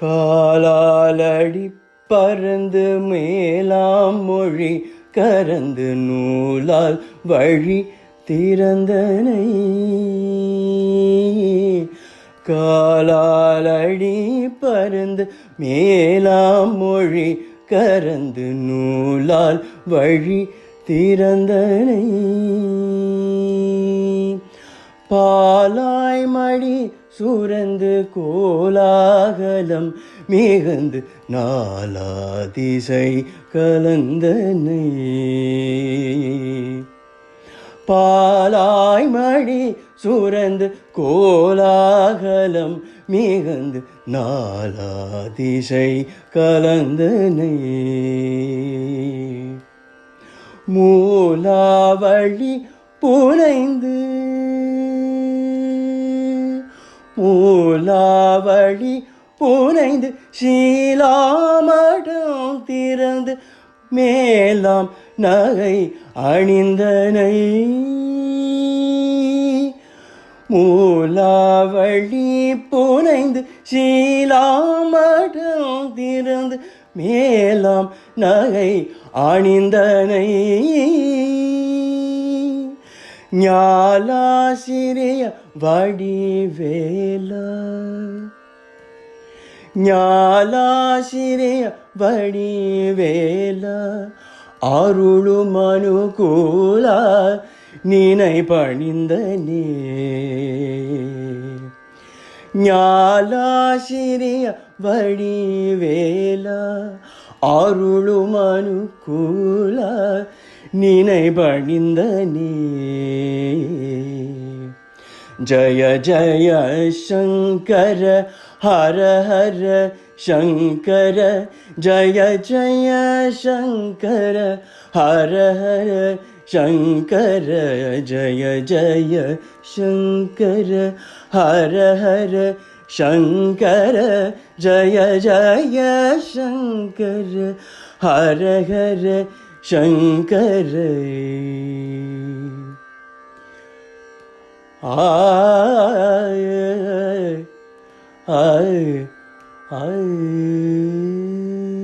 காலாலடி பறந்து மேலாம் மொழி கறந்து நூலால் வழி திறந்தனை. காலாலடி பறந்து மேலாம் மொழி கறந்து நூலால் வழி திறந்தனை. பாலாய் மடி சுரந்து கோலாகலம் மிகுந்து நாலாதிசை கலந்தனை. பாலாய் மடி சுரந்து கோலாகலம் மிகுந்து நாலாதிசை கலந்தனை. மூலாவழி புனைந்து. மூலாவழி புனைந்து சீலாமடம் திறந்து மேலாம் நகை அணிந்தனை. மூலாவழி புனைந்து சீலாமடம் திறந்து மேலாம் நகை அணிந்தனை. ஞாலாசிரிய வடிவேலா. ஞாலாசிரிய வடிவேலா. அருளும் அனுகூல நினை பணிந்த நீ. ஞாலாசிரிய வடிவேலா அருளும் அனுகூல நினைபணிந்த நீ. ஜய ஜய சங்கர ஹர ஹர சங்கர ஜய ஜய சங்கர ஹர ஹர शङ्कर जय जय शङ्कर हर हर शङ्कर जय जय शङ्कर हर हर शङ्कर। आय आय आय।